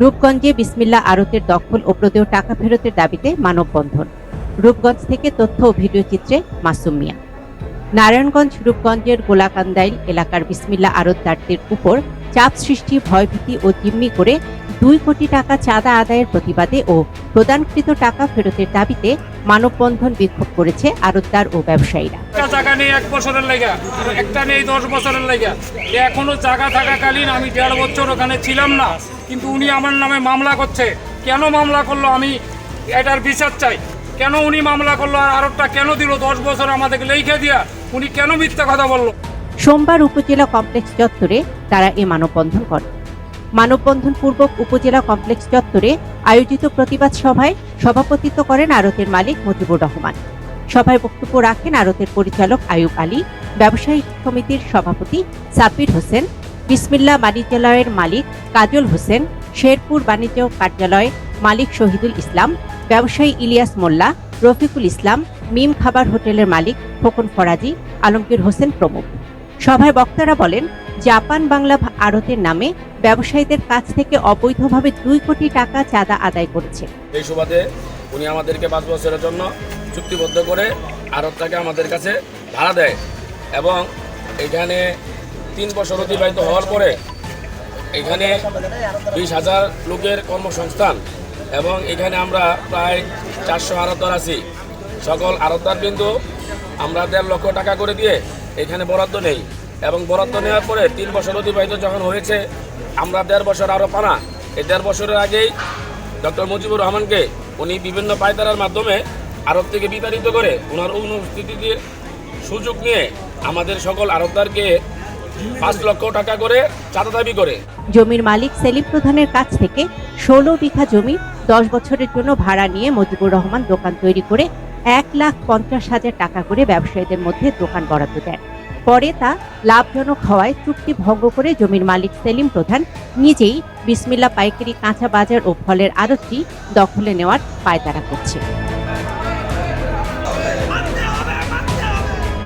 রূপগঞ্জে বিসমিল্লা আরতের দখল ও প্রদেয় টাকা ফেরতের দাবিতে মানববন্ধন। রূপগঞ্জ থেকে তথ্য ও ভিডিও চিত্রে মাসুম মিয়া। নারায়ণগঞ্জ রূপগঞ্জের গোলাকান্দাইল এলাকার বিসমিল্লা আরত আড়তদারদের উপর চাপ সৃষ্টি, ভয়ভীতি ও জিম্মি করে দুই কোটি টাকা চাঁদা আদায়ের প্রতিবাদে ও প্রদানকৃত টাকা ফেরতের দাবিতে মানববন্ধন বিক্ষোভ করেছে আড়তদার ও ব্যবসায়ীরা। জায়গা নেই এক বছরের লেগা, একটা নেই দশ বছরের লেগা। এখনও জায়গা থাকাকালীন আমি দেড় বছর ওখানে ছিলাম না, কিন্তু উনি আমার নামে মামলা করছে। কেন মামলা করল আমি এটার বিচার চাই। কেন উনি মামলা করল আর আরবটা কেন দিল দশ বছর আমাদেরকে লেখে দিয়া, উনি কেন মিথ্যা কথা বলল? সোমবার উপজেলা কমপ্লেক্স চত্বরে তারা এ মানববন্ধন করে। মানববন্ধন পূর্বক উপজেলা কমপ্লেক্স চত্বরে আয়োজিত প্রতিবাদ সভায় সভাপতিত্ব করেন আরতের মালিক মজিবুর রহমান। সভায় বক্তব্য রাখেন আরতের পরিচালক আয়ুব আলী ব্যবসায়ী সমিতির সভাপতি সাব্বির হোসেন, বিসমিল্লা বাণিজ্যালয়ের মালিক কাজল হোসেন, শেরপুর বাণিজ্য কার্যালয় মালিক শহীদুল ইসলাম, ব্যবসায়ী ইলিয়াস মোল্লা, রফিকুল ইসলাম, মিম খাবার হোটেলের মালিক খোকন ফরাজি, আলমগীর হোসেন প্রমুখ। সভায় বক্তারা বলেন, জাপান বাংলা আড়তের নামে ব্যবসায়ীদের কাছ থেকে অবৈধভাবে দুই কোটি টাকা চাঁদা আদায় করেছে। এই সুবাদে উনি আমাদেরকে পাঁচ বছরের জন্য চুক্তিবদ্ধ করে আরবটাকে আমাদের কাছে ভাড়া দেয় এবং এখানে তিন বছর অতিবাহিত হওয়ার পরে এখানে বিশ হাজার লোকের কর্মসংস্থান এবং এখানে আমরা প্রায় চারশো আরতদার আছি। সকল আরতদার কিন্তু আমরা দেড় লক্ষ টাকা করে দিয়ে এখানে বরাদ্দ নেই। এবং বরাদ্দ নেওয়ার পরে তিন বছর অতিবাহিত যখন হয়েছে, আমরা দেড় বছর আরও পানা। এই দেড় বছরের আগেই ডক্টর মুজিবুর রহমানকে উনি বিভিন্ন পায়তারার মাধ্যমে আরব থেকে বিতাড়িত করে ওনার অনুপস্থিতিতে সুযোগ নিয়ে আমাদের সকল আরবদারকে পাঁচ লক্ষ টাকা করে চাঁদা দাবি করে। জমির মালিক সেলিম প্রধানের কাছ থেকে ষোলো বিঘা জমি দশ বছরের জন্য ভাড়া নিয়ে মজিবুর রহমান দোকান তৈরি করে এক লাখ পঞ্চাশ হাজার টাকা করে ব্যবসায়ীদের মধ্যে দোকান বরাদ্দ দেন। পরে তা লাভজনক হওয়ায় চুক্তি ভঙ্গ করে জমির মালিক সেলিম প্রধান নিজেই বিসমিল্লা পাইকারি কাঁচা বাজার ও ফলের আড়তটি দখলে নেওয়ার পায়তারা করছে